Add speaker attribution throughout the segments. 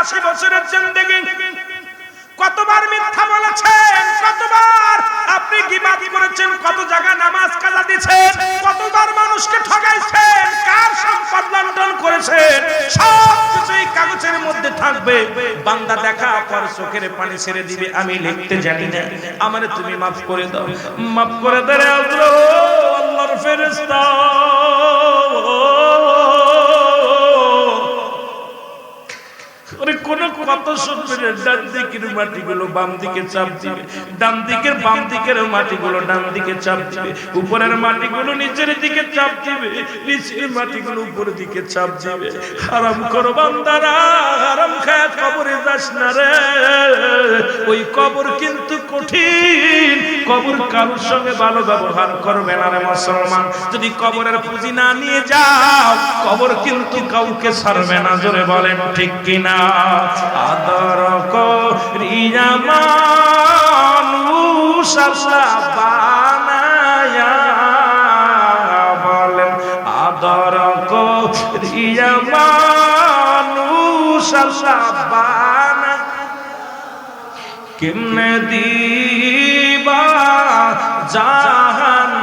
Speaker 1: আশি বছরের জিন্দেগি। কতবার মিথ্যা বলেছেন, কতবার? আপনি গিবাদ করেছেন? কত জায়গা নামাজ কাজা দিয়েছেন? কতবার মানুষকে ঠগাইছেন? কার সম্পদ লন্ডন করেছেন? সব কিছু এই কাগজের মধ্যে থাকবে। বান্দা দেখা পর চোখের পানি ছেড়ে দিবে, আমি লিখতে জানি না। আমারে তুমি মাফ করে দাও। মাফ করে দে রে আল্লাহ, আল্লাহর ফেরেশতা। ওরে কোন কত শুনবে ডান দিকের বাম দিকে চাপ দিবে। বাম দিকের নিচের মাটিগুলো উপরের দিকে চাপ দিবে। হারাম করো হারাম খায় কবরে যাস না রে। ওই কবর কিন্তু কঠিন। কবর কারোর সঙ্গে ভালো ব্যবহার করবে না রে মুসলমান। যদি কবরের পুঁজি না নিয়ে যাও, কবর কিন্তু কাউকে ছাড়বে না। জোরে বলেন ঠিক কিনা? আদর করিয়া মানুষ বানায়া বলেন আদর করিয়া মানুষ কেমনে দিবা জাহান্নামে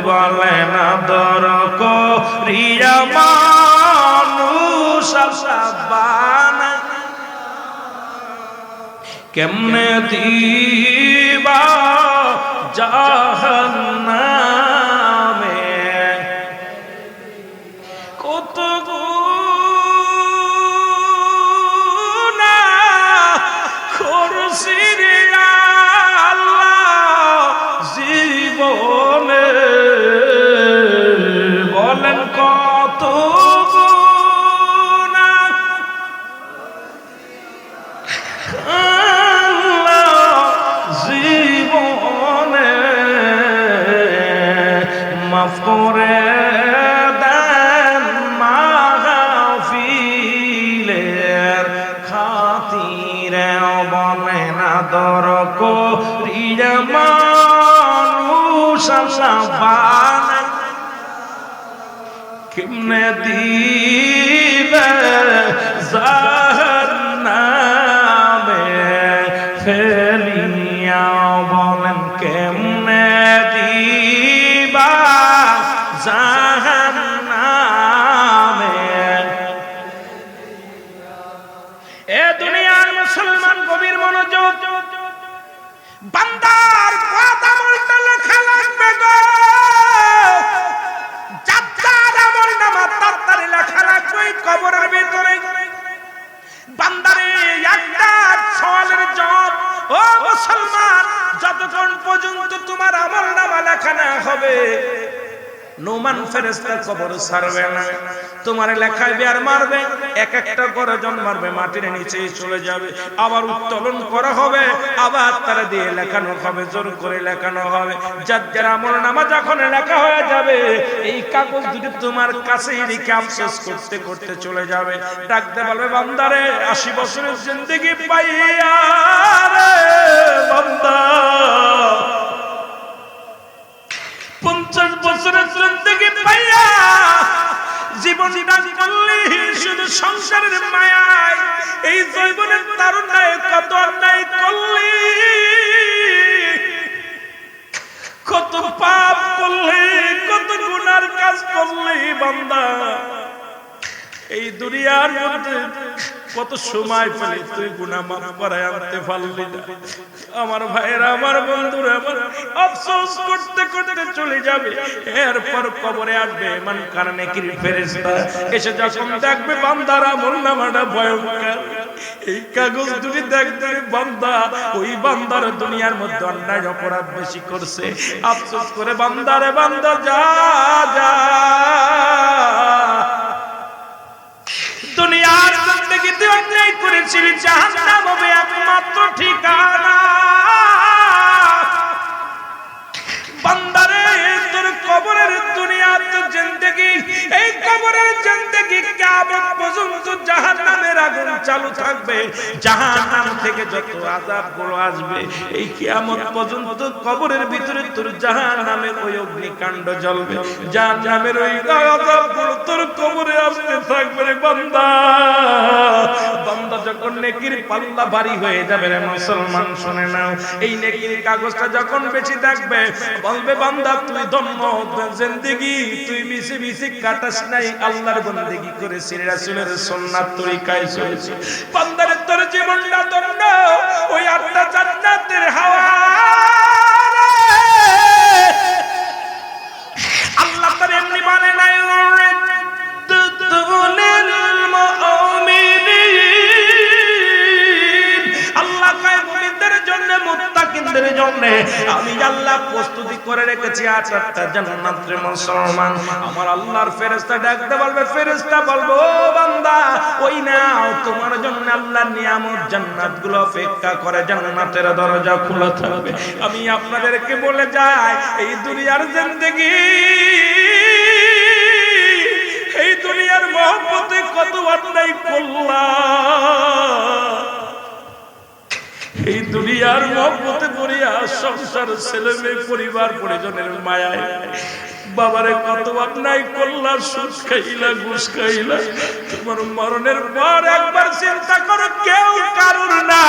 Speaker 1: বলে না আশাবানা। কেমনে দিবা জাহান্নামে? কত গুনাহ আশা বানায়। কেমনে দিবে জাহান্নামে কবরের ভিতরে। বান্দারে, একটা সওয়ালের জবাব, ও মুসলমান, যতক্ষণ পর্যন্ত তোমার আমল নামা লেখা না হবে নোমান ফেরেস্তার কবর ছাড়বে না। তোমার লেখায় বিয়ার মারবে, এক একটা করে জন মারবে, মাটির নিচে চলে যাবে। আবার উত্তোলন করা হবে, আবার তারা দিয়ে লেখানো হবে, জোর করে লেখানো হবে। যার যার আমল নামা যখন লেখা হয়ে যাবে, এই কাগজ দুটি তোমার কাছেই রেখে আফসোস করতে করতে চলে যাবে। ডাকতে বলবে বান্দারে আশি বছরের জিন্দগি পাইয়া বান্দা। পঞ্চাশ বছরের জিন্দগি পাইয়া জীবন দান করলি শুধু সংসারের মায়ায়, এই জৈবনের তারুণ্যায় কত অন্যায় করলি, কত পাপ করলি, কত গুনার কাজ করলি বান্দা, এই দুনিয়ার মধ্যে কত সময় পেলে তুই গুনা মাফ করায় আনতে পারলি না। আমার ভাইয়েরা, আমার বন্ধুরা, আমার আফসোস করতে করতে চলে যাবে। এরপর কবরে আসবে মান কারণে কি ফেরেশতা? এসে যখন দেখবে বান্দারা মন নামাটা ভয়ঙ্কর। এই কাগজ দুটি দেখবে বান্দা, ওই বান্দার দুনিয়ার মধ্যে অন্যায় অপরাধ বেশি করছে। আফসোস করে বান্দারে বান্দা, যা যা। দুনিয়ার জিন্দগিতে অন্যায় করেছিলি, জাহান্নাম হবে একমাত্র ঠিকানা। বান্দারে, তোর কবরের দুনিয়ার তো জিন্দগি। এই কবরের জিন্দগি কিয়ামত পর্যন্ত জাহান্নামের আগুন চালু থাকবে। জাহান্নাম থেকে যত আযাবগুলো আসবে, এই কিয়ামত পর্যন্ত কবরের ভিতরে তোর জাহান্নামের ওই অগ্নিকাণ্ড জ্বলবে। জাহান্নামের ওই আযাবগুলো তোর কবরে আসতে থাকবে রে বান্দা। নেকির পাল্লা ভারী হয়ে যাবে রে মুসলমান, শুনে নাও। এই নেকির কাগজটা যখন বেশি দেখবে, বলবে, বান্দা, তুই ধন্য জিন্দেগি, তুই মিশে মিশে কাটাস নাই, আল্লাহর বন্দেগি করে রাসূলের সুন্নাত তরিকায় চলেছে। বান্দারে তোর জীবনটা ধন্য, ওই আটটা জান্নাতের হাওয়া। মুত্তাকিনদের জন্য আমি আল্লাহ প্রস্তুতি করে রেখেছি আট আটটা জান্নাতের মুসলমান। আমার আল্লাহর ফেরেশতা ডাকতে বলবে, ফেরেশতা বলব বান্দা, ওই নাও, তোমার জন্য আল্লাহর নিয়ামত জান্নাতগুলো অপেক্ষা করে, জান্নাতের দরজা খোলা থাকবে। আমি আপনাদেরকে বলে যাই, এই দুনিয়ার জিন্দেগি, এই দুনিয়ার মহব্বতে কত অন্যায় করলাম। এই দুনিয়ার মহব্বতে পড়িয়া সংসার ছেলে মেয়ে, পরিবার, পরিজনের মায়ায়। বাবারে, কত অন্যায় করলা, সুদ খাইলা, ঘুষ খাইলা। তোমার মরণের পর একবার চিন্তা করো, কেউ কারুর না।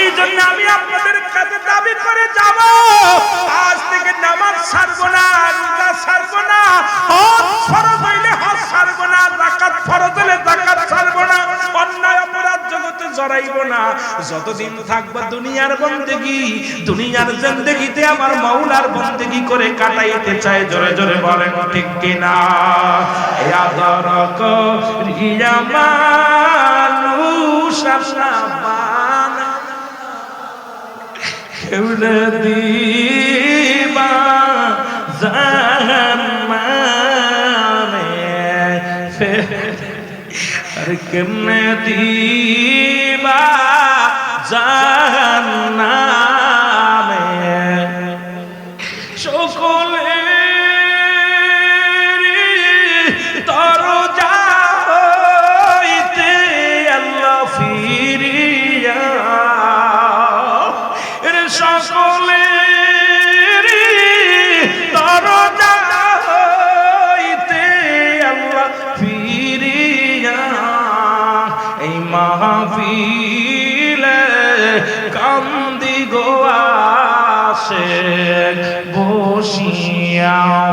Speaker 1: এই জন্য আমি আপনাদের কাছে দাবি করে যাব। আজ থেকে নামাজ ছাড়বো না। জড়াইব না। যতদিন থাকব দুনিয়ার বন্দেগি, দুনিয়ার জিন্দেগিতে আমার মাওলার বন্দেগি করে কাটাইতে চাই জোরে জোরে বলেন ঠিক কিনা? ইয়াদরক রিয়া মানুষ আসাবান কেউলে দিবা আর কেমনে দিবা জাহান্নামে?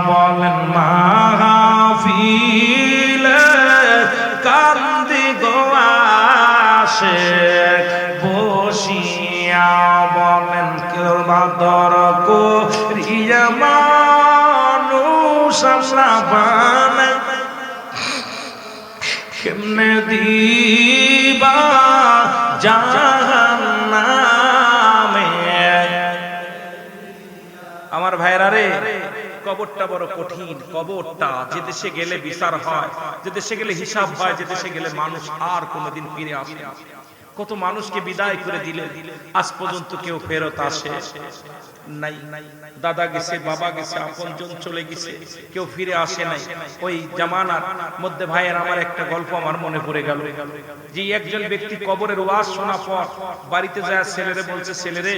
Speaker 1: বলেন মাহফিলে কবরটা বড় কঠিন কবরটা যে দেশে গেলে বিচার হয় যে দেশে গেলে হিসাব হয় যে দেশে গেলে মানুষ আর কোনোদিন ফিরে আসে। কত মানুষকে বিদায় করে দিলে আজ পর্যন্ত কেউ ফেরত আসে নাই। দাদা গেছে, বাবা গেছে, আপনজন চলে গেছে, কেউ ফিরে আসে নাই। ওই জামানার মধ্যে ভাইয়ের আমার একটা গল্প আমার মনে পড়ে গেল। যে একজন ব্যক্তি কবরের ওয়াজ শোনা পর বাড়িতে যায়, ছেলেরে বলছে, ছেলেরে,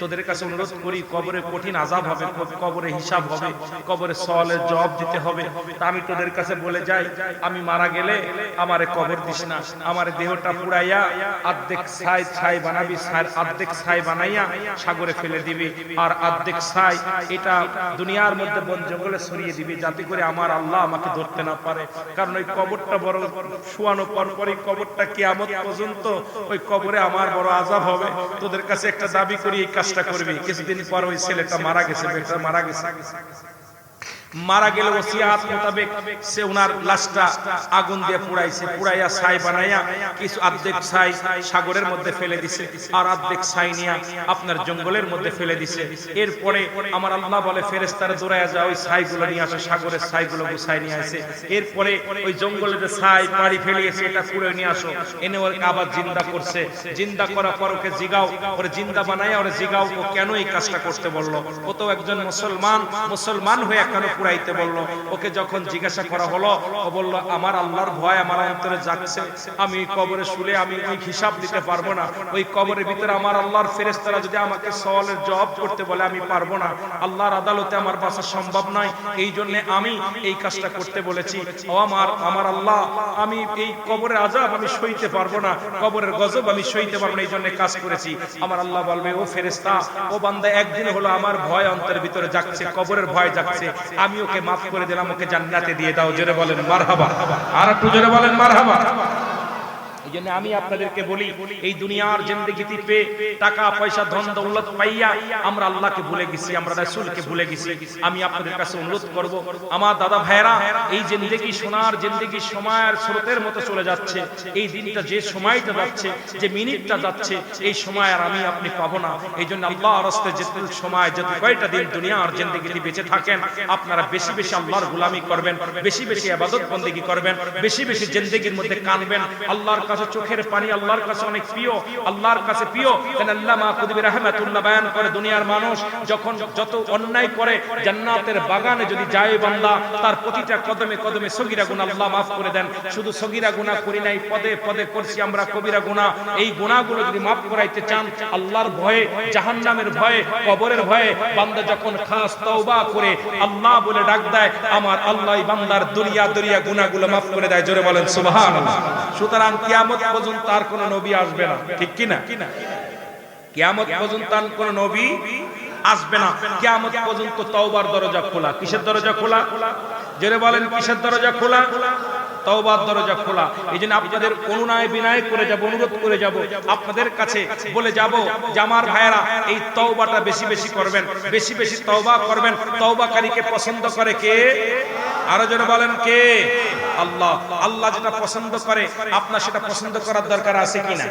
Speaker 1: তোদের কাছে অনুরোধ করি, কবরে কঠিন আজাব হবে কবরে হিসাব হবে, কবরে সওয়ালের জবাব দিতে হবে। তা আমি তোদের কাছে বলে যাই, আমি মারা গেলে আমারে কবর দিস না, আমার দেহটা পুড়াইয়া ছাই ছাই বানাবি ছাই বানাইয়া সাগরে ফেলে দিবি। আর ছাই, এটা দুনিয়ার মধ্যে বন জঙ্গলে ছড়িয়ে দিবি যাতে করে আমার আল্লাহ আমাকে ধরতে না পারে। কারণ ওই কবরটা বড় শুয়ানো পর পরই কবরটা কিয়ামত পর্যন্ত ওই কবরে আমার বড় আজাব হবে। তোদের কাছে একটা দাবি করি, এই কাজটা করবি। কিছুদিন পর ওই ছেলেটা মারা গেছে, বেটা মারা গেছে। মারা গেলে ওসিয়াত মোতাবেক সে ওনার লাশটা আগুন দিয়ে পুড়াইছে, পুড়াইয়া ছাই বানাইয়া কিছু অর্ধেক ছাই সাগরের মধ্যে ফেলে দিছে। আর অর্ধেক ছাই নিয়ে আপনার জঙ্গলের মধ্যে ফেলে দিছে। এরপরে আমার আল্লাহ বলে ফেরেস্তারা দৌড়ায় যায় ওই ছাইগুলো নিয়ে আসে, সাগরের ছাইগুলো গুছাই নিয়ে আসে। এরপরে ওই জঙ্গলের যে ছাই পাড়ি ফেলিয়েছে, এটা পুড়ে নিয়ে আসো। এনে ওর আবার জিন্দা করছে। জিন্দা করার পর ওকে জিগাও, ওরে জিন্দা বানাইয়া ওরে জিগাও। ও কেন এই কাজটা করতে বলল? ও তো একজন মুসলমান মুসলমান হয়ে কেন কুড়াইতে বলল, ওকে যখন জিজ্ঞাসা করা হলো, ও বলল, আমার আল্লাহর ভয় আমার অন্তরে যাচ্ছে আমি কবরে শুলে আমি ওই হিসাব দিতে পারব না। ওই কবরের ভিতরে আমার আল্লাহর ফেরেস্তারা যদি আমাকে সওয়ালের জবাব করতে বলে, আমি পারব না। আল্লাহর আদালতে আমার বাসা সম্ভব নয়। এই জন্য আমি এই কাজটা করতে বলেছি। ও আমার আমার আল্লাহ, আমি এই কবরের আজাব আমি সইতে পারব না। কবরের গজব আমি সইতে পারব না। এই জন্য কাজ করেছি। আমার আল্লাহ বলবে, ও ফেরেস্তা ও বান্দা একদিন হলো আমার ভয় অন্তরের ভিতরে যাচ্ছে কবরের ভয় যাচ্ছে আমি ওকে মাফ করে দিলাম, ওকে জান্নাতে দিয়ে দাও। জোরে বলেন, মারহাবা। আর একটু জোরে বলেন, মারহাবা। জন্য আমি আপনাদেরকে বলি, এই দুনিয়ার জিন্দগিতে টাকা, পয়সা, ধন, দৌলত পাইয়া আমরা আল্লাহকে ভুলে গেছি, আমরা রাসূলকে ভুলে গেছি। আমি আপনাদের কাছে অনুরোধ করব, আমার দাদা ভাইরা এই জিন্দগি সোনার জিন্দগি সময়ের স্রোতের মতো চলে যাচ্ছে। এই দিনটা যে সময়টা যাচ্ছে, যে মিনিটটা যাচ্ছে, এই সময় আর আমি আপনি পাবো না। এই জন্য আল্লাহ রাস্তে সময় যত কয়টা দিন দুনিয়ার জিন্দগিতে বেঁচে থাকেন, আপনারা বেশি বেশি আল্লাহর গোলামি করবেন, বেশি বেশি আবাদত বন্দেগি করবেন, বেশি বেশি জিন্দগির মধ্যে কানবেন, আল্লাহর কাছে চোখের পানি আল্লাহর কাছে অনেক প্রিয়, আল্লাহর কাছে প্রিয়। কেন আল্লাহ মাহমুদ রাহমাতুল্লাহ বয়ান করে দুনিয়ার মানুষ, যখন যত অন্যায় করে, জান্নাতের বাগানে যদি যায় বান্দা, তার প্রতিটা কদমে কদমে সগীরা গুনাহ আল্লাহ মাফ করে দেন। শুধু সগীরা গুনাহ করি নাই, পদে পদে করছি আমরা কবিরা গুনাহ। এই গুনাহগুলো যদি মাফ করাইতে চান, আল্লাহর ভয়ে, জাহান্নামের ভয়ে, কবরের ভয়ে, বান্দা যখন খাস তওবা করে, আল্লাহ বলে ডাক দেয়, আমার আল্লাহ বান্দার দুনিয়া দুনিয়া গুনাহগুলো মাফ করে দেয়। জোরে বলেন, সুবহানাল্লাহ। সুতরাং কিয়ামত পর্যন্ত আর কোন নবী আসবে না। ঠিক কি না কিয়ামত পর্যন্ত আর কোন নবী আসবে না। কিয়ামত পর্যন্ত তওবার দরজা খোলা। কিসের দরজা খোলা? বলেন, কিসের দরজা খোলা? তওবার দরজা খোলা। এই জন্য আপনাদের করে যাব, অনুরোধ করে যাব। আপনাদের কাছে বলে যাব যে, আমার ভাইয়েরা, এই তওবাটা বেশি বেশি করবেন। বেশি বেশি তওবা করবেন। তওবাকারীকে পছন্দ করে কে? আরও জোরে বলেন, কে? আল্লাহ আল্লাহ যেটা পছন্দ করে, আপনার সেটা পছন্দ করার দরকার আছে কিনা?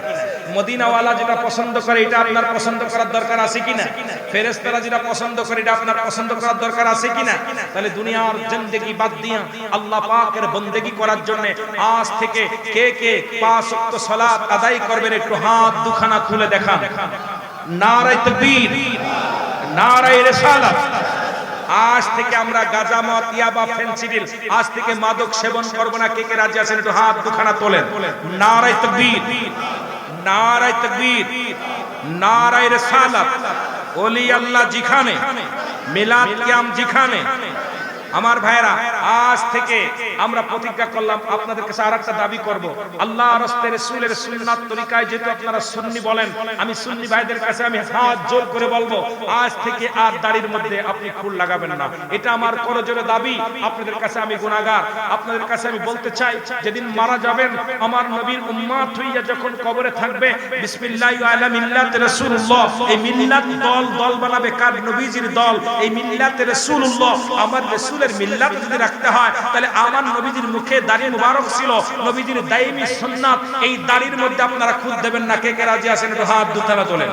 Speaker 1: মদিনাওয়ালা যেটা পছন্দ করে, এটা আপনার পছন্দ করার দরকার আছে কিনা? ফেরেশতারা যেটা পছন্দ করে, এটা আপনার পছন্দ করার দরকার আছে কিনা? তাহলে দুনিয়ার জিন্দেগি বাদ দিয়া আল্লাহ পাকের বন্দেগি করার জন্য আজ থেকে কে কে পাঁচ ওয়াক্ত সালাত আদায় করবেন, একটু হাত দুখানা খুলে দেখান। নারায়ে তাকবীর, নারায়ে রিসালাত। আজ থেকে আমরা গাজা মদ, ইয়াবা, ফেনসিডিল, আজ থেকে মাদক সেবন করব না। কে কে রাজি আছেন? একটু হাত দুখানা তোলেন। নারায়ে তাকবীর নারায়ে তাকবীর, নারায়ে রিসালাত, ওলি আল্লাহ যেখানে মিলাদ কিয়াম যেখানে আমার ভাইরা আজ থেকে আমরা প্রতিজ্ঞা করলাম আপনাদের কাছে আর একটা দাবি করব। আল্লাহ তরিকায় যেহেতু আপনারা সুন্নি বলেন, আমি সুন্নি ভাইদের কাছে আমি হাত জোর করে বলব, আজ থেকে আর দাড়ির মধ্যে আপনি ফুল লাগাবেন না। এটা আমার করজোরে দাবি, আপনাদের কাছে আমি গুনাহগার। আপনাদের কাছে আমি বলতে চাই, যেদিন মারা যাবেন, আমার নবীর উম্মাত হইয়া যখন কবরে থাকবে, বিসমিল্লাহি আলা মিল্লাত রাসূলুল্লাহ, এই মিল্লাত দল দল বানাবে কার নবীজির দল? এই মিল্লাত রাসূলুল্লাহ, আমার রাসূল রাসূলের মিল্লাত যদি রাখতে হয়, তাহলে আমার নবীজির মুখে দাড়ি মুবারক ছিল। নবীজির দাইমি সুন্নাত, এই দাড়ির মধ্যে আপনারা খুদ দেবেন না। কে কে রাজি আছেন হাত দুতলা তোলেন।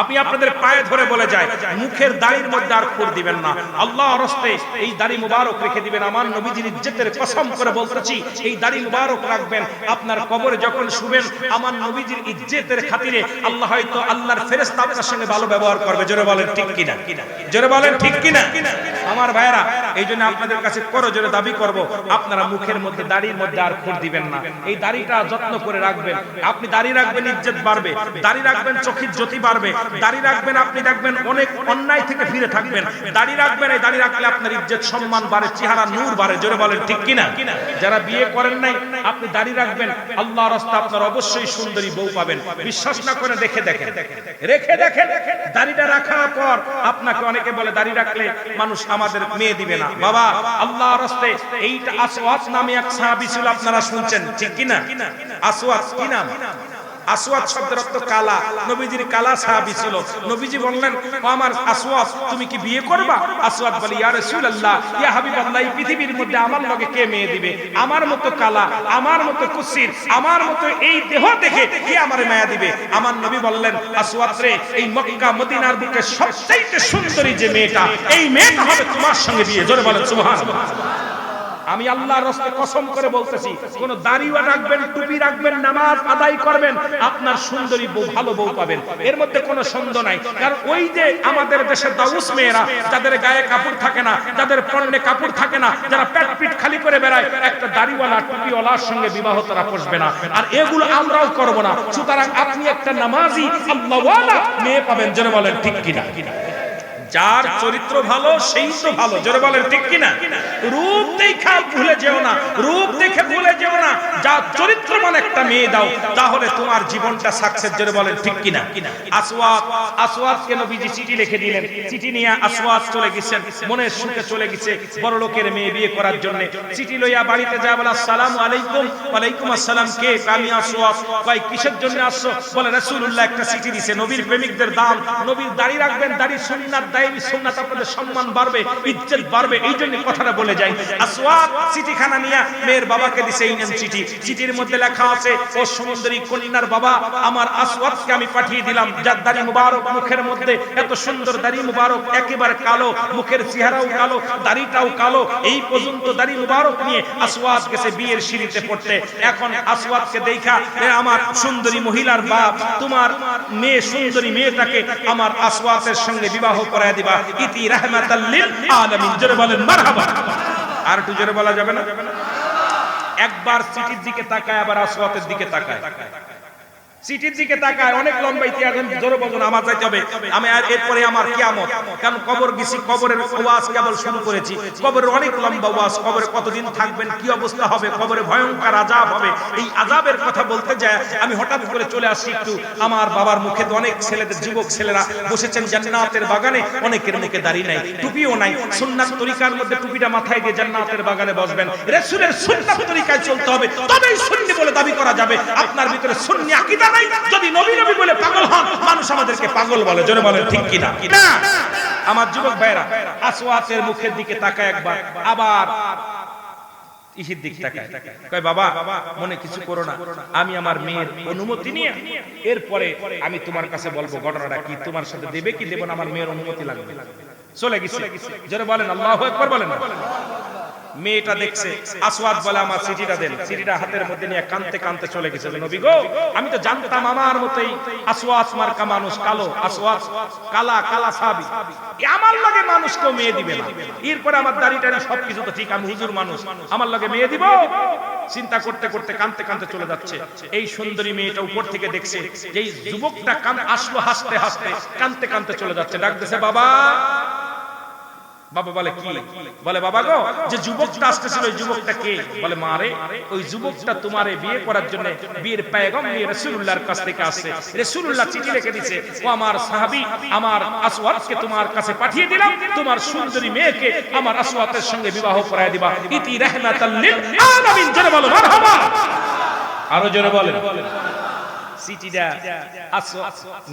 Speaker 1: আপনি আপনাদের পায়ে ধরে বলে যায়, মুখের দাড়ির মধ্যে আর খুর দিবেন না। আল্লাহ রস্তে এই দাড়ি মুবারক রেখে দিবেন। আমার নবীজির ইজ্জতের কসম করে বলতেছি, এই দাড়ি মুবারক রাখবেন। আপনার কবরে যখন শুবেন, আমার নবীজির ইজ্জতের খাতিরে আল্লাহ হয়তো আল্লাহর ফেরেশতা আপনার সঙ্গে ভালো ব্যবহার করবে। জোরে বলেন, ঠিক কিনা? জোরে বলেন, ঠিক কিনা? আমার ভাইরা এই জন্য আপনাদের কাছে করো জোরে দাবি করব, আপনারা মুখের মধ্যে, দাড়ির মধ্যে আর খুর দিবেন না। এই দাড়িটা যত্ন করে রাখবেন। আপনি দাড়ি রাখবেন, ইজ্জত বাড়বে। দাড়ি রাখবেন, চোখের জ্যোতি বাড়বে। দাড়ি রাখবেন, আপনি দেখবেন অনেক অন্যায় থেকে ফিরে থাকবেন। দাড়ি রাখবেন, এই দাড়ি রাখলে আপনার ইজ্জত, সম্মান বাড়ে, চেহারা নূর বাড়ে। জোরে বলেন, ঠিক কিনা? যারা বিয়ে করেন নাই, আপনি দাড়ি রাখবেন আল্লাহ রাস্তা আপনার অবশ্যই সুন্দরী বউ পাবেন। বিশ্বাস না করে দেখে দেখেন। রেখে দেখেন, দাড়িটা রাখার পর আপনাকে অনেকে বলে, দাড়ি রাখলে মানুষ আমাদের মেয়ে দিবে না। বাবা আল্লাহ রাস্তে এইটা আসওয়াত নামে এক সাহাবী ছিল, আপনারা শুনছেন, ঠিক কিনা? আসওয়াত কি নাম? আসওয়াদ শব্দের অর্থ কালা। নবীজির কালা সাহাবী ছিল। নবীজি বললেন, ও আমার আসওয়াদ, তুমি কি বিয়ে করবা? আসওয়াদ বলে, ইয়া রাসূলুল্লাহ, ইয়া হাবিবাল্লাহ, এই পৃথিবীর মধ্যে আমার লগে কে মেয়ে দিবে? আমার মতো কালা, আমার মতো কুসির আমার মতো এই দেহ দেখে কে আমার মায়া দিবে? আমার নবী বললেন, আসওয়াদ রে, এই মক্কা, মদিনার বুকে সবচেয়ে সুন্দরী যে মেয়েটা, এই মেয়েটা হবে তোমার সঙ্গে বিয়ে। জোরে বলেন, সুবহানাল্লাহ। আমি আল্লাহর রাস্তে কসম করে বলতেছি, কোন দাড়িও রাখবেন, টুপি রাখবেন, নামাজ আদায় করবেন, আপনার সুন্দরী বউ ভালো বউ পাবেন। এর মধ্যে কোনো সন্দেহ নাই। কারণ ওই যে আমাদের দেশের দাউস মেয়েরা, যাদের গায়ে কাপড় থাকে না, যাদের পণ্যে কাপড় থাকে না, যারা পেট পিট খালি করে বেড়ায়, একটা দাড়িওয়ালা, টুপিওয়ালার সঙ্গে বিবাহ তারা বসবে না। আর এগুলো আমরাও করব না। সুতরাং আপনি একটা নামাজি, আল্লাহওয়ালা মেয়ে পাবেন, জোরে বলেন, ঠিক কিনা? যার চরিত্র ভালো, সেই তো ভালো। জোরে বলেন, ঠিক কিনা? রূপ দেখা ভুলে যেও না, রূপ দেখে ভুলে যেও না। যা চরিত্রমান একটা মেয়ে দাও, তাহলে তোমার জীবনটা সাকসেস জোরে বলেন, ঠিক কিনা? আসওয়াদ আসওয়াদ কে নবীজি চিঠি লিখে দিলেন। চিঠি নিয়ে আসওয়াদ চলে গেছেন, মনের সুখে চলে গেছে বড় লোকের মেয়ে বিয়ে করার জন্য। চিঠি লইয়া বাড়িতে যা বলে, আসসালামু আলাইকুম। ওয়ালাইকুম আসসালাম, কে আমি আসওয়াদ কই কিসের জন্য আসছো? বলে, রাসূলুল্লাহ একটা চিঠি দিয়েছে নবীর প্রেমিকদের দাম নবীর দাড়ি রাখবেন, দাড়ি সুন্নাত দায়ী সুন্নাত আপনাদের সম্মান বাড়বে, ইজ্জত বাড়বে এই জন্য কথাটা বলে যাই। চিঠিখানা নিয়ে মেয়ের বাবাকে দিছে এই চিঠি। চিঠির মধ্যে লেখা আছে, ও সুন্দরী কন্যার বাবা, আমার আমি পাঠিয়ে দিলাম। যার দাড়ি মুবারক মুখের মধ্যে, এত সুন্দর দাড়ি মুবারক, একেবারে কালো, মুখের চেহারাও কালো, দাড়িটাও কালো। এই পর্যন্ত দাড়ি মুবারক নিয়ে আসওয়াদ গেছে বিয়ের সিঁড়িতে পড়তে। এখন আসওয়াদকে দেখা আমার সুন্দরী মহিলার বাপ, তোমার মেয়ে সুন্দরী মেয়েটাকে আমার আসওয়াদের সঙ্গে বিবাহ করায় দিবা। ইতি রাহমাতাল্লিল আলামিন। জোরে বলেন, মারহাবা। আর একটু জোরে বলা যাবে না? একবার সিটির দিকে তাকায়, আবার আসওয়াতের দিকে তাকায়। সিটির দিকে তাকায় অনেক লম্বা ইতিহাস জোরে বলব না, আমার যাইতে হবে। আমি আর এরপরে আমার কিয়ামত। কারণ কবর গেছি কবরের ওয়াজ কেবল শুরু করেছি। কবরের অনেক লম্বা ওয়াজ কবরে কতদিন থাকবেন কি অবস্থা হবে কবরে ভয়ঙ্কর আজাব হবে। এই আজাবের কথা বলতে যায় আমি হঠাৎ করে চলে আসি একটু আমার বাবার মুখে তো অনেক ছেলেদের যুবক ছেলেরা বসেছেন জান্নাতের বাগানে অনেকের মুখে দাড়ি নাই টুপিও নাই। সুন্নাত তরিকার মধ্যে টুপিটা মাথায় দিয়ে জান্নাতের বাগানে বসবেন। রাসূলের সুন্নাত তরিকায় চলতে হবে তবেই সুন্নি বলে দাবি করা যাবে। আপনার ভিতরে সুন্নি আকীদা নাই যদি নবী নবী বলে পাগল হন মানুষ আমাদেরকে পাগল বলে। জোরে বলেন ঠিক কিনা না? আমার যুবক ভাইরা আসওয়াতের মুখের দিকে তাকায় একবার আবার ইহির দিক তাকায়। কয় বাবা মনে কিছু করো না। আমি আমার মেয়ের অনুমতি নিয়ে এরপরে আমি তোমার কাছে বলব ঘটনাটা কি? তোমার সাথে দেবে কি দেব না? আমার মেয়ের অনুমতি লাগবে। চলে গেছে। জোরে বলেন আল্লাহু আকবার বলেন না? মেয়েটা দেখছে, আসওয়াদ বলে আমার চিঠিটা দেন। চিঠিটা হাতের মধ্যে নিয়ে কানতে কানতে চলে গেছে। নবী গো, আমি তো জানতাম আমার মতোই আসওয়াদ, মার্কা মানুষ কালো, আসওয়াদ, কালা কালা সাবি। আমার লাগে মানুষ কেউ মেয়ে দিবে না। এরপরে আমার দাড়ি টাড়ি সবকিছু তো ঠিক, আমি হুজুর মানুষ। আমার লাগে মেয়ে দিব? চিন্তা করতে করতে কানতে কানতে চলে যাচ্ছে। এই সুন্দরী মেয়েটা উপর থেকে দেখছে এই যুবকটা কান আসলো হাসতে হাসতে কানতে কানতে চলে যাচ্ছে। ডাকতেছে, বাবা বাবা বলে কি? বলে, বাবা গো, যে যুবকটা আসতেছিল, ওই যুবকটা কে? বলে, মা রে, ওই যুবকটা তোমারে বিয়ে করার জন্য বিয়ের পায়গাম নিয়ে রাসূলুল্লাহর কাছ থেকে আসছে। রাসূলুল্লাহ চিঠি লিখে দিয়েছে ও আমার সাহাবী, আমার আসওয়াদকে তোমার কাছে পাঠিয়ে দিলাম। তোমার সুন্দরী মেয়েকে আমার আসওয়াদের সঙ্গে বিবাহ করায় দিবা। ইতি রাহমাতাল লিল আলামিন। জোরে বলো, মারহাবা! আরও জোরে বলেন।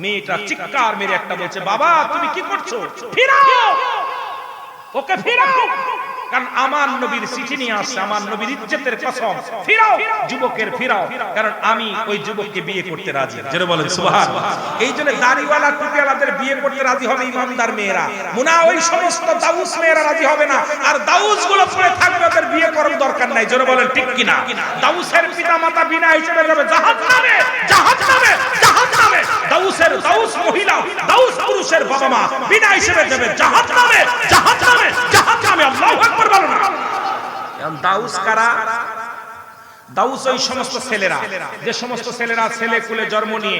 Speaker 1: মেয়েটা চিৎকার মেরে একটা বলছে, বাবা, তুমি কি করছ? ফিরাও! ওকে ফিরাও। কারণ আমার নবীর চিঠি নিয়ে আসছে, আমার নবীর ইজ্জতের কসম। ফিরাও, যুবকের ফিরাও। কারণ আমি ওই যুবককে বিয়ে করতে রাজি। যেটা বলেন, সুবহান। এই জন্য দাড়িওয়ালা, টুপিওয়ালাদের বিয়ে করতে রাজি হবে ইমানদার মেয়েরা। মুনা, ওই সমস্ত দাউস মেয়েরা রাজি হবে না। আর দাউসগুলো পড়ে থাকবে, ওদের বিয়ে করার দরকার নাই। যেটা বলেন, ঠিক কিনা? দাউসের পিতা মাতা বিনা হিসেবে যাবে। জাহান্নামে জাহান্নামে দাউসের দাউস মহিলা, দাউস পুরুষের বাবা মা, বিনা হিসেবে দেবে জাহান্নামে জাহান্নামে জাহান্নামে, আল্লাহু আকবার বলো না। দাউস কারা? দাউস ওই সমস্ত ছেলেরা, যে সমস্ত ছেলেরা ছেলে কুলে জন্ম নিয়ে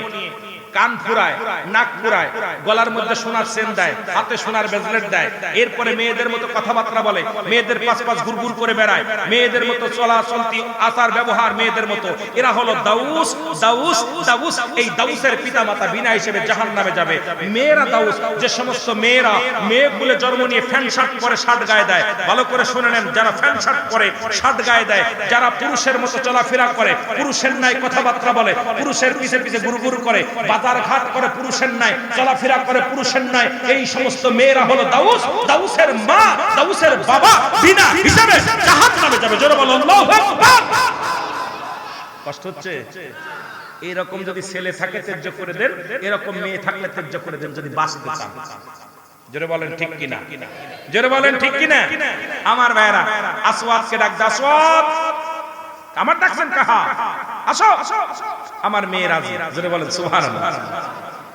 Speaker 1: কান ফুরায় নাক ফুরায় গলার মধ্যে সোনার সেন দেয় হাতে সোনার ব্রেসলেট দেয়। এরপরে মেয়েদের মতো কথাবার্তা বলে মেয়েদের পাশ পাশ ঘুরঘুর করে বেড়ায়। মেয়েদের মতো চলা চলতি আচার ব্যবহার মেয়েদের মতো। এরা হলো দাউস দাউস দাউস। এই দাউসের পিতা মাতা বিনা হিসেবে জাহান নামে যাবে। মেয়েরা দাউস যে সমস্ত মেয়েরা মেয়ে বলে জন্ম নিয়ে ফ্যান শার্ট পরে শার্ট গায়ে দেয়। ভালো করে শুনে নেন যারা ফ্যান শার্ট পরে শার্ট গায়ে দেয় যারা পুরুষের মতো চলাফেরা করে পুরুষের ন্যায় কথাবার্তা বলে পুরুষের পিছে পিছে গুরুগুরু করে বাজার ঘাট করে পুরুষের ন্যায়, চলাফেরা করে পুরুষের ন্যায়, এই সমস্ত মেয়েরা হলো দাউস, দাউসের মা, দাউসের বাবা, বিনা হিসাবে জাহান নামে যাবে। জোরে বলো, আল্লাহু আকবার। কষ্ট হচ্ছে? এরকম যদি ছেলে থাকে তেজ্য করে দেন। এরকম মেয়ে থাকলে তেজ্য করে দেন, যদি বাঁচতে চান। জোরে বলেন, ঠিক কিনা? জোরে বলেন, ঠিক কিনা? আমার ভাইরা আসওয়াদকে ডাক আসওয়াদ। আমার ডাকছেন কাহা? আসো। আমার মেয়ে রাজি। জোরে বলেন সুবহানাল্লাহ।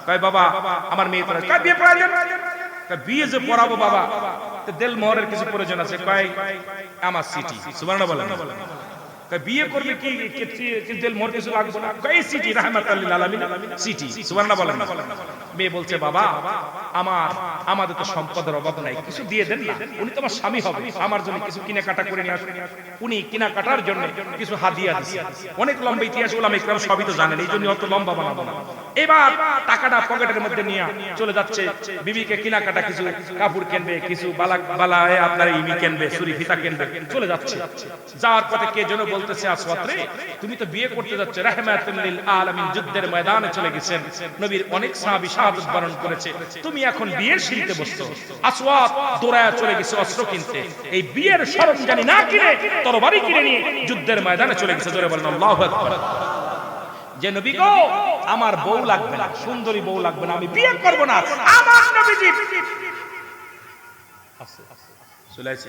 Speaker 1: কয় বাবা আমার মেয়ে পড়ে কয় বিয়ে পড়াইলেন কয় বিয়ে যে পড়াবো বাবা তো দেল মোহরের কিছু প্রয়োজন আছে। কয় আমার সিটি। সুবহানাল্লাহ বলেন। বিয়ে করবে কি? কি- কি দেল মোহর কিছু লাগবে না? কয় সিটি আলামিন। সিটি সুবহানাল্লাহ বলেন। মেয়ে বলছে, বাবা, আমার, আমাদের তো সম্পদের অভাব নাই। কিছু দিয়ে দেন না। উনি তো আমার স্বামী হবে। আমার জন্য কিছু করে নিয়ে আসুন। উনি জন্য কিছু হাদিয়া দিচ্ছে অনেক লম্বা ইতিহাস ওলামা ইকরাম সবই তো জানেন। এই জন্য অত লম্বা বানাবো না। এবার টাকাটা পকেটের মধ্যে নিয়ে চলে যাচ্ছে। বিবিকে কেনাকাটা কিছু কাপড় কিনবে, কিছু বালা, বালায় আপনার ইমি কিনবে, ছুরি ফিতা কিনবে। চলে যাচ্ছে। যাওয়ার পথে কে যেন বলতেছে আসওয়াত তুমি তো বিয়ে করতে যাচ্ছ। রাহমাতুল লিল আলামিন যুদ্ধের ময়দানে চলে গেছেন। নবীর অনেক সাহাবী শাহাদাত বরণ করেছে। তুমি এখন বিয়ের সিঁড়িতে বসছো। আসওয়াত দৌড়ায় চলে গেছে অস্ত্র কিনতে। এই বিয়ের সরঞ্জানি না কিনে তরবারি কিনে নিয়ে যুদ্ধের ময়দানে চলে গেছে। জোরে বলেন, আল্লাহু আকবার। যে নবী গো, আমার বউ লাগবে না, সুন্দরী বউ লাগবে না, আমি বিয়ে করব না। আমার নবীজি চলেছে